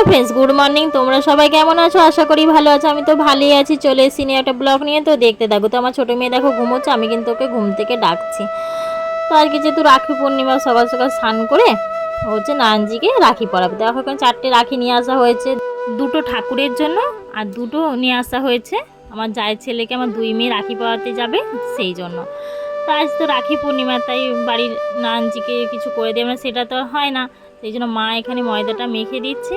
Hello friends good morning তোমরা সবাই কেমন আছো? আশা করি ভালো আছো। আমি তো ভালোই আছি। চলে এসেছি নিয়ে একটা ব্লগ নিয়ে। তো দেখতে থাকো, তো আমার ছোটো মেয়ে দেখো ঘুমোচ্ছে, আমি কিন্তু ওকে ঘুম থেকে ডাকছি। তো আজকে যেহেতু রাখি পূর্ণিমা সকাল সকাল স্নান করে হচ্ছে নানজিকে রাখি পরাবে। দেখো এখন চারটে রাখি নিয়ে আসা হয়েছে। দুটো ঠাকুরের জন্য আর দুটো নিয়ে আসা হয়েছে। আমার জায়ের ছেলেকে আমার দুই মেয়ে রাখি পরাতে যাবে সেই জন্য। তো আজ তো রাখি পূর্ণিমা, তাই বাড়ির নানজিকে কিছু করে দেবে না, সেটা তো আর হয় না। সেই জন্য মা এখানে ময়দাটা মেখে দিচ্ছে।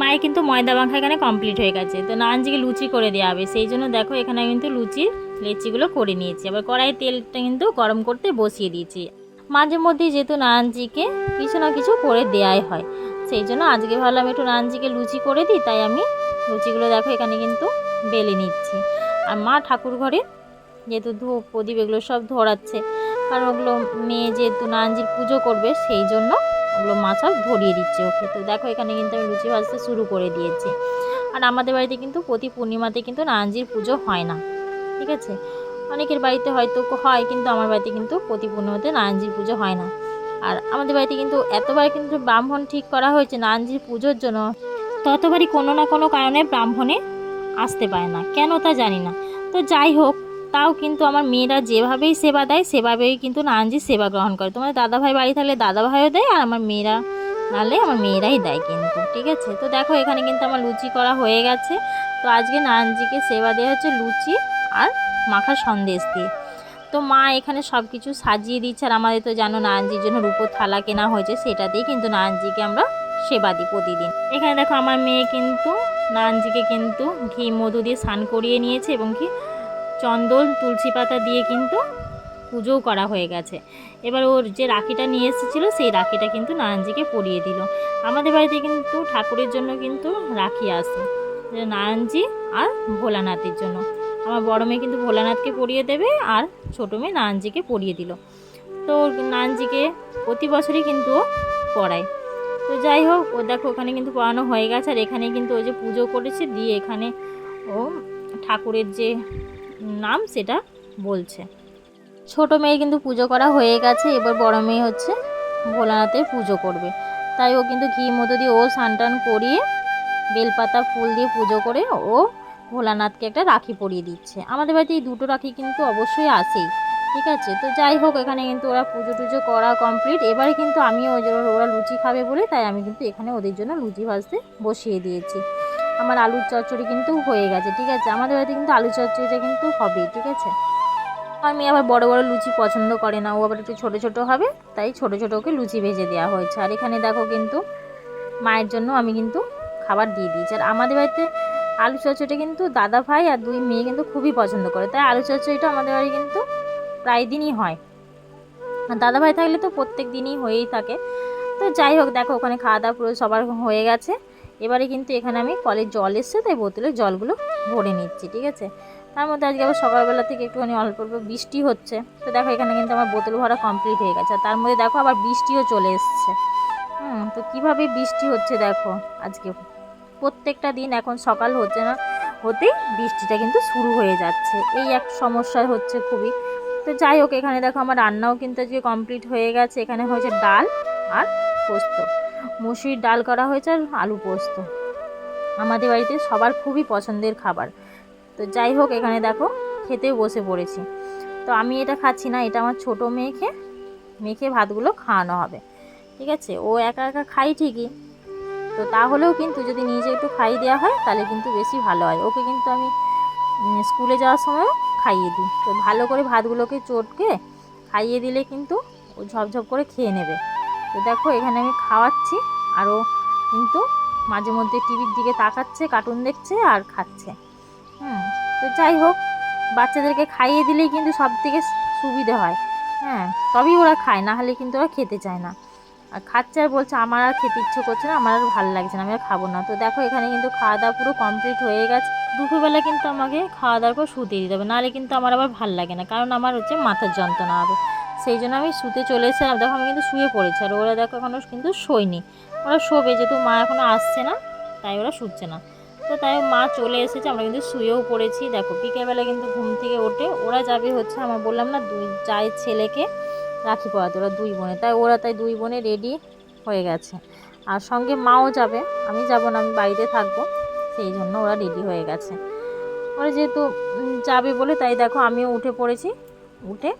মায়ের কিন্তু ময়দা মাখা এখানে কমপ্লিট হয়ে গেছে। তো নানজিকে লুচি করে দেওয়া হবে। সেই জন্য দেখো এখানে কিন্তু লুচির লেচিগুলো করে নিয়েছি। আবার কড়াই তেলটা কিন্তু গরম করতে বসিয়ে দিয়েছি। মাঝে মধ্যেই যেহেতু নানজিকে কিছু না কিছু করে দেওয়াই হয়। সেই জন্য আজকে ভাবলাম একটু নানজিকে লুচি করে দিই, তাই আমি লুচিগুলো দেখো এখানে কিন্তু বেলে নিচ্ছি। আর মা ঠাকুর ঘরে যেহেতু ধূপ, প্রদীপ এগুলো সব ধরাচ্ছে কারণ ওগুলো মেয়ে যেহেতু নানজির পুজো করবে, সেই জন্য ওগুলো মা সব ধরিয়ে দিচ্ছে ওকে। তো দেখো এখানে কিন্তু আমি লুচি ভাজতে শুরু করে দিয়েছি। আর আমাদের বাড়িতে কিন্তু প্রতি পূর্ণিমাতে কিন্তু নানজির পুজো হয় না, ঠিক আছে? অনেকের বাড়িতে হয়তো হয়, কিন্তু আমার বাড়িতে কিন্তু প্রতি পূর্ণিমাতে নারায়ণজির পুজো হয় না। আর আমাদের বাড়িতে কিন্তু এতবার কিন্তু ব্রাহ্মণ ঠিক করা হয়েছে নারায়ণজির পুজোর জন্য, ততবারই কোনো না কোনো কারণে ব্রাহ্মণে আসতে পারে না। কেন তা জানি না। তো যাই হোক তাও কিন্তু আমার মেয়েরা যেভাবেই সেবা দেয়, সেভাবেই কিন্তু নারায়ণজির সেবা গ্রহণ করে। তোমার দাদাভাই বাড়ি থাকলে দাদাভাইও দেয় আর আমার মেয়েরা নাহলে আমার মেয়েরাই দেয় কিন্তু, ঠিক আছে? তো দেখো এখানে কিন্তু আমার লুচি করা হয়ে গেছে। তো আজকে নারায়ণজিকে সেবা দেওয়া হচ্ছে লুচি আর মাখা সন্দেশ দিয়ে। তো মা এখানে সব কিছু সাজিয়ে দিচ্ছে আর আমাদের তো জানো নারায়ণজির জন্য রূপোর থালা কেনা হয়েছে সেটাতেই কিন্তু নারায়ণজিকে আমরা সেবা দিই প্রতিদিন। এখানে দেখো আমার মেয়ে কিন্তু নারায়ণজিকে কিন্তু ঘি মধু দিয়ে স্নান করিয়ে নিয়েছে এবং কি চন্দন, তুলসী পাতা দিয়ে কিন্তু পুজোও করা হয়ে গেছে। এবার ওর যে রাখিটা নিয়ে এসেছিল, সেই রাখিটা কিন্তু নারায়ণজিকে পরিয়ে দিল। আমাদের বাড়িতে কিন্তু ঠাকুরের জন্য কিন্তু রাখি আসে নারায়ণজি আর ভোলানাথের জন্য। আমার বড় মেয়ে কিন্তু ভোলানাথকে পরিয়ে দেবে আর ছোটো মেয়ে নারায়ণজিকে পরিয়ে দিল। তো নারায়ণজিকে প্রতি বছরই কিন্তু পড়ায়। তো যাই হোক, ও দেখো ওখানে কিন্তু পড়ানো হয়ে গেছে। আর এখানে কিন্তু ও যে পুজো করেছে, দিয়ে এখানে ও ঠাকুরের যে নাম সেটা বলছে। ছোট মেয়ে কিন্তু পুজো করা হয়ে গেছে, এবার বড় মেয়ে হচ্ছে ভোলানাথে পুজো করবে। তাই ও কিন্তু ঘি মতো দিয়ে ও স্নান করিয়ে বেলপাতা, ফুল দিয়ে পুজো করে ও ভোলানাথকে একটা রাখি পরিয়ে দিচ্ছে। আমাদের বাড়িতে এই দুটো রাখি কিন্তু অবশ্যই আসেই ঠিক আছে? তো যাই হোক, এখানে কিন্তু ওরা পুজো টুজো করা কমপ্লিট এবারে কিন্তু আমিও ওই যে ওরা লুচি খাবে বলে, তাই আমি কিন্তু এখানে ওদের জন্য লুচি ভাজতে বসিয়ে দিয়েছি। আমার আলুর চচ্চড়ি কিন্তু হয়ে গেছে, ঠিক আছে? আমাদের বাড়িতে কিন্তু আলু চচ্চড়িটা কিন্তু হবেই, ঠিক আছে? আমি আবার বড় বড় লুচি পছন্দ করে না, ও আবার একটু ছোটো ছোটো হবে, তাই ছোটো ছোটো ওকে লুচি ভেজে দেওয়া হয়েছে। আর এখানে দেখো কিন্তু মায়ের জন্য আমি কিন্তু খাবার দিয়ে দিয়েছি। আর আমাদের বাড়িতে আলু চচ্চড়িটা কিন্তু দাদা ভাই আর দুই মেয়ে কিন্তু খুবই পছন্দ করে, তাই আলু চচ্চড়িটা আমাদের বাড়ি কিন্তু প্রায় দিনই হয়। দাদা ভাই থাকলে তো প্রত্যেক দিনই হয়েই থাকে। তো যাই হোক, দেখো ওখানে খাওয়া দাওয়া পুরো সবার হয়ে গেছে। এবারে কিন্তু এখানে আমি কলের জল এসছে, তাই বোতলে জলগুলো ভরে নিচ্ছি, ঠিক আছে? তার মধ্যে আজকে আবার সকালবেলা থেকে একটুখানি অল্প অল্প বৃষ্টি হচ্ছে। তো দেখো এখানে কিন্তু আমার বোতল ভরা কমপ্লিট হয়ে গেছে। তার মধ্যে দেখো আবার বৃষ্টিও চলে এসছে। হুম, তো কীভাবে বৃষ্টি হচ্ছে দেখো আজকে। প্রত্যেকটা দিন এখন সকাল হচ্ছে না, হতেই বৃষ্টিটা কিন্তু শুরু হয়ে যাচ্ছে। এই এক সমস্যা হচ্ছে খুবই। তো যাই হোক, এখানে দেখো আমার রান্নাও কিন্তু আজকে কমপ্লিট হয়ে গেছে। এখানে হয়েছে ডাল আর পোস্ত। মুসুরির ডাল করা হয়েছে আর আলু পোস্ত। আমাদের বাড়িতে সবার খুবই পছন্দের খাবার। তো যাই হোক, এখানে দেখো, খেতেও বসে পড়েছি। তো আমি এটা খাচ্ছি না, এটা আমার ছোটো মেয়েকে মেখে ভাতগুলো খাওয়ানো হবে। ঠিক আছে? ও একা একা খাই ঠিকই। তো তাহলেও কিন্তু যদি নিজে একটু খাইয়ে দেওয়া হয়, তাহলে কিন্তু বেশি ভালো হয়। ওকে কিন্তু আমি স্কুলে যাওয়ার সময়ও খাইয়ে দিই। তো ভালো করে ভাতগুলোকে চটকে খাইয়ে দিলে কিন্তু ও ঝপঝপ করে খেয়ে নেবে। তো দেখো, এখানে আমি খাওয়াচ্ছি, আরও কিন্তু মাঝে মধ্যে টিভির দিকে তাকাচ্ছে কার্টুন দেখছে আর খাচ্ছে। হুম, তো যাই হোক, বাচ্চাদেরকে খাইয়ে দিলেই কিন্তু সব থেকে সুবিধে হয়। হ্যাঁ তবেই ওরা খায়, না হলে কিন্তু ওরা খেতে চায় না। আর খাচ্ছে আর বলছে, আমার আর খেতে ইচ্ছে করছে না, আমার আর ভালো লাগছে না, আমি আর খাব না। তো দেখো, এখানে কিন্তু খাওয়া দাওয়া পুরো কমপ্লিট হয়ে গেছে। দুপুরবেলা কিন্তু আমাকে খাওয়া দাওয়ার পর শুতে দিতে হবে, নাহলে কিন্তু আমার আবার ভালো লাগে না, কারণ আমার হচ্ছে মাথার যন্ত্রণা হবে। সেই জন্য আমি শুতে চলে এসেছিলাম। দেখো, আমি কিন্তু শুয়ে পড়েছি। আর ওরা দেখো এখনও কিন্তু শোয়নি। ওরা শোবে, যেহেতু মা এখনও আসছে না, তাই ওরা শুচ্ছে না। তো তাই মা চলে এসেছে, আমরা কিন্তু শুয়েও পড়েছি। দেখো, বিকেলবেলা কিন্তু ঘুম থেকে ওঠে। ওরা যাবে হচ্ছে, আমার বললাম না, দুই চায়ের ছেলেকে রাখি পড়াতে, ওরা দুই বোনে। তাই ওরা তাই দুই বোনে রেডি হয়ে গেছে। আর সঙ্গে মাও যাবে। আমি যাব না, আমি বাড়িতে থাকব। সেই জন্য ওরা রেডি হয়ে গেছে। ওরা যেহেতু যাবে বলে, তাই দেখো, আমিও উঠে পড়েছি। উঠে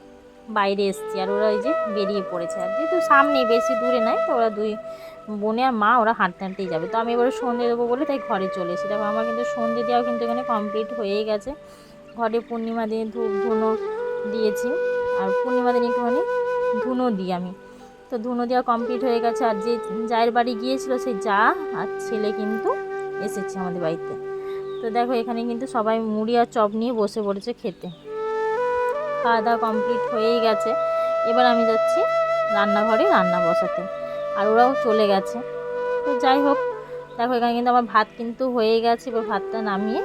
বাইরে এসছি আর ওরা ওই যে বেরিয়ে পড়েছে আর যেহেতু সামনে বেশি দূরে নাই, তো ওরা দুই বোনে আর মা ওরা হাঁটতে হাঁটতেই যাবে। তো আমি এবারে সন্ধে দেবো বলে তাই ঘরে চলে এসেছি। দেখো আমার কিন্তু সন্ধে দেওয়াও কিন্তু এখানে কমপ্লিট হয়েই গেছে। ঘরে পূর্ণিমা দিনে ধূপ ধুনো দিয়েছি আর পূর্ণিমা দিন একটুখানি ধুনো দিই আমি। তো ধুনো দেওয়া কমপ্লিট হয়ে গেছে আর যে জায়ের বাড়ি গিয়েছিল সেই যা আর ছেলে কিন্তু এসেছে আমাদের বাড়িতে। তো দেখো এখানে কিন্তু সবাই মুড়ি আর চপ নিয়ে বসে পড়েছে খেতে। খাওয়া দাওয়া কমপ্লিট হয়েই গেছে। এবার আমি যাচ্ছি রান্নাঘরে রান্না বসাতে। আর ওরাও চলে গেছে। তো যাই হোক, দেখো এখানে কিন্তু আমার ভাত কিন্তু হয়ে গেছে। এবার ভাতটা নামিয়ে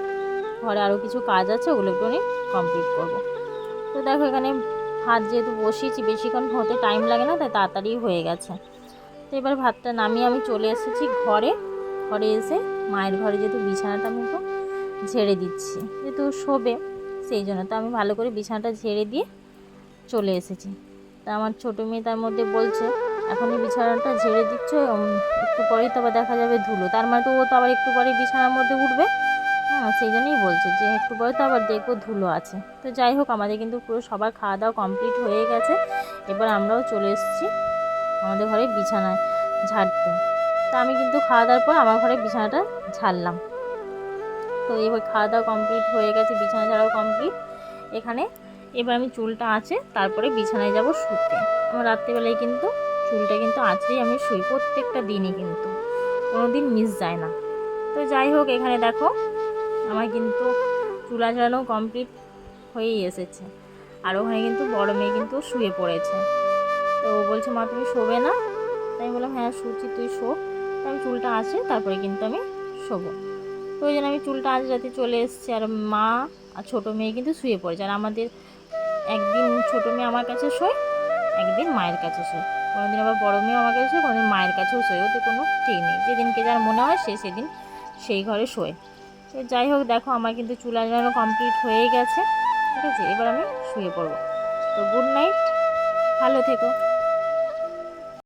ঘরে আরও কিছু কাজ আছে, ওগুলো একটু কমপ্লিট করব। তো দেখো এখানে ভাত যেহেতু বসিয়েছি, বেশিক্ষণ হতে টাইম লাগে না, তাই তাড়াতাড়ি হয়ে গেছে। তো এবার ভাতটা নামিয়ে আমি চলে এসেছি ঘরে। ঘরে এসে মায়ের ঘরে যেহেতু বিছানাটা আমি একটু ঝেড়ে দিচ্ছি। যেহেতু শোবে সেই জন্য। তো আমি ভালো করে বিছানাটা ঝেড়ে দিয়ে চলে এসেছি। তা আমার ছোটো মেয়ে তার মধ্যে বলছে এখনই বিছানাটা ঝেড়ে দিচ্ছ একটু পরেই তো দেখা যাবে ধুলো। তার মানে তো ও তো আবার একটু পরেই বিছানার মধ্যে উঠবে। হ্যাঁ সেই জন্যই বলছে যে, একটু পরে তো আবার দেখব ধুলো আছে। তো যাই হোক, আমাদের কিন্তু পুরো সবার খাওয়া দাওয়া কমপ্লিট হয়ে গেছে। এবার আমরাও চলে এসেছি আমাদের ঘরে বিছানায় ঝাড়তে। তা আমি কিন্তু খাওয়া দাওয়ার পর আমার ঘরে বিছানাটা ঝাড়লাম। তো এবার খাওয়া দাওয়া কমপ্লিট হয়ে গেছে, বিছানা ঝাড়াও কমপ্লিট। এখানে এবার আমি চুলটা আছে তারপরে বিছানায় যাব শুতে। আমার রাত্রিবেলায় কিন্তু চুলটা কিন্তু আঁচড়েই আমি শুই, প্রত্যেকটা দিনই কিন্তু। কোনো দিন মিস যায় না। তো যাই হোক, এখানে দেখো আমার কিন্তু চুলা ঝাড়ানো কমপ্লিট হয়েই এসেছে। আর ওখানে কিন্তু বড় মেয়ে কিন্তু শুয়ে পড়েছে। তো ও বলছে, মা, তুমি শোবে না? তাই আমি বললাম হ্যাঁ শুচ্ছি, তুই শো। তো আমি চুলটা আসে তারপরে কিন্তু আমি শোবো। তো ওই জন্য আমি চুলটা আজ রাতে চলে এসেছি আর মা আর ছোটো মেয়ে কিন্তু শুয়ে পড়েছে আর আমাদের একদিন ছোটো মেয়ে আমার কাছে শোয়, একদিন মায়ের কাছে শোয়। কোনোদিন আবার বড়ো মেয়েও আমার কাছে শোয়, কোনোদিন মায়ের কাছেও শোয়, ওতে কোনো ঠিক নেই। যেদিনকে যার মনে হয় সে সেদিন সেই ঘরে শোয়। তো যাই হোক, দেখো আমার কিন্তু চুলা জ্বালানো কমপ্লিট হয়ে গেছে, ঠিক আছে? এবার আমি শুয়ে পড়ব। তো গুড নাইট ভালো থেকো।